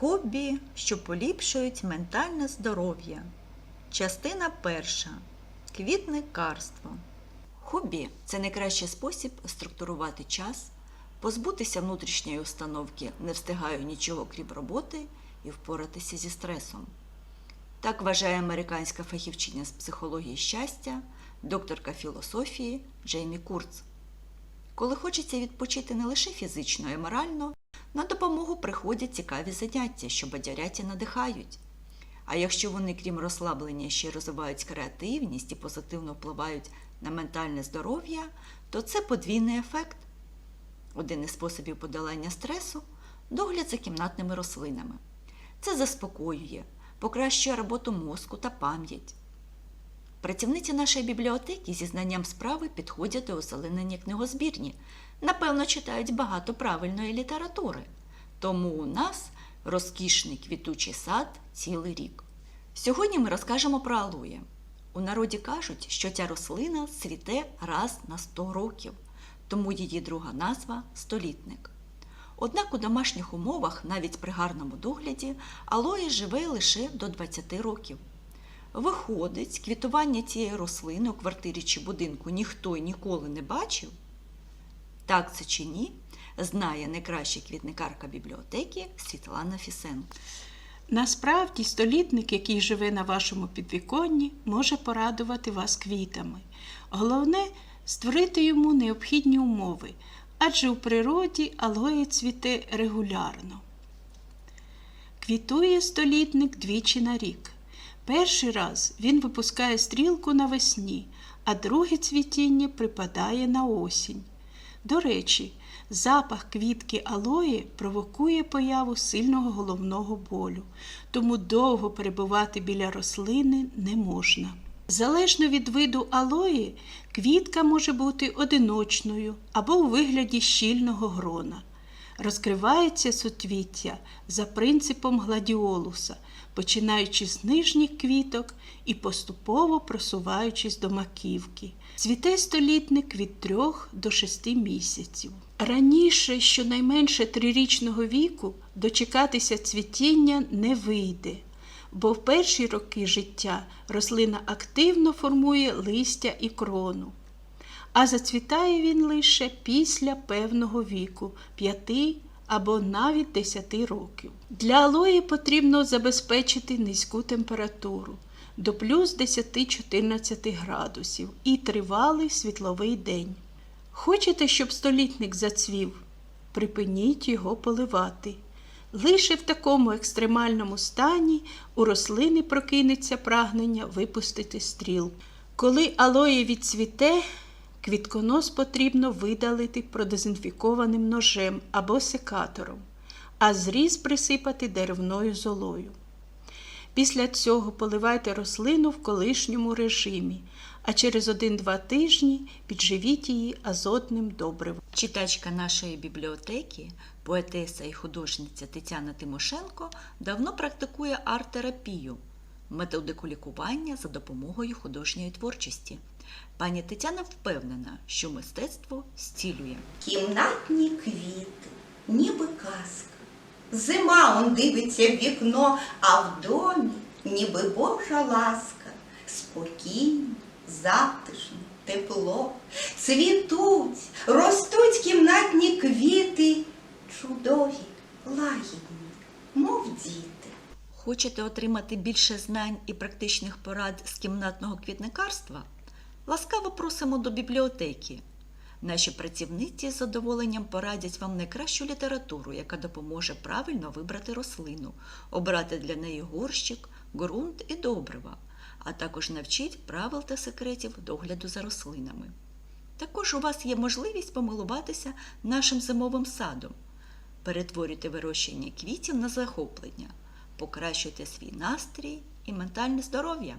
Хобі, що поліпшують ментальне здоров'я. Частина перша. Квітникарство. Хобі це найкращий спосіб структурувати час, позбутися внутрішньої установки не встигаю нічого крім роботи і впоратися зі стресом. Так вважає американська фахівчиня з психології щастя, докторка філософії Джеймі Курц. Коли хочеться відпочити не лише фізично, а й морально, на допомогу приходять цікаві заняття, що бадярять і надихають. А якщо вони, крім розслаблення, ще й розвивають креативність і позитивно впливають на ментальне здоров'я, то це подвійний ефект. Один із способів подолання стресу догляд за кімнатними рослинами. Це заспокоює, покращує роботу мозку та пам'ять. Працівниці нашої бібліотеки зі знанням справи підходять до озеленення книгозбірні. Напевно, читають багато правильної літератури. Тому у нас розкішний квітучий сад цілий рік. Сьогодні ми розкажемо про алоє. У народі кажуть, що ця рослина цвіте раз на 100 років, тому її друга назва столітник. Однак у домашніх умовах, навіть при гарному догляді, алоє живе лише до 20 років. Виходить, квітування цієї рослини у квартирі чи будинку ніхто й ніколи не бачив. Так це чи ні, знає найкраща квітникарка бібліотеки Світлана Фісенко. Насправді, столітник, який живе на вашому підвіконні, може порадувати вас квітами. Головне створити йому необхідні умови, адже у природі алоє цвіте регулярно. Квітує столітник двічі на рік. Перший раз він випускає стрілку навесні, а друге цвітіння припадає на осінь. До речі, запах квітки алої провокує появу сильного головного болю, тому довго перебувати біля рослини не можна. Залежно від виду алої, квітка може бути одиночною або у вигляді щільного грона. Розкривається суцвіття за принципом гладіолуса, починаючи з нижніх квіток і поступово просуваючись до маківки. Цвіте столітник від 3 до 6 місяців. Раніше, щонайменше трирічного віку, дочекатися цвітіння не вийде, бо в перші роки життя рослина активно формує листя і крону а зацвітає він лише після певного віку 5 або навіть 10 років. Для алої потрібно забезпечити низьку температуру до плюс 10-14 градусів і тривалий світловий день. Хочете, щоб столітник зацвів? Припиніть його поливати. Лише в такому екстремальному стані у рослини прокинеться прагнення випустити стріл. Коли алоє відцвіте, Квітконос потрібно видалити продезінфікованим ножем або секатором, а зріз присипати деревною золою. Після цього поливайте рослину в колишньому режимі, а через 1-2 тижні підживіть її азотним добривом. Читачка нашої бібліотеки, поетеса і художниця Тетяна Тимошенко давно практикує арт-терапію, методику лікування за допомогою художньої творчості. Пані Тетяна впевнена, що мистецтво зцілює. Кімнатні квіти, ніби казка. Зима он дивиться в вікно, а в домі ніби Божа ласка. Спокійно, затишно, тепло. Цвітуть, ростуть кімнатні квіти, чудові, лагідні, мов діти. Хочете отримати більше знань і практичних порад з кімнатного квітникарства? Ласкаво просимо до бібліотеки. Наші працівниці з задоволенням порадять вам найкращу літературу, яка допоможе правильно вибрати рослину, обрати для неї горщик, ґрунт і добрива, а також навчить правил та секретів догляду за рослинами. Також у вас є можливість помилуватися нашим зимовим садом. Перетворюйте вирощення квітів на захоплення, покращуйте свій настрій і ментальне здоров'я.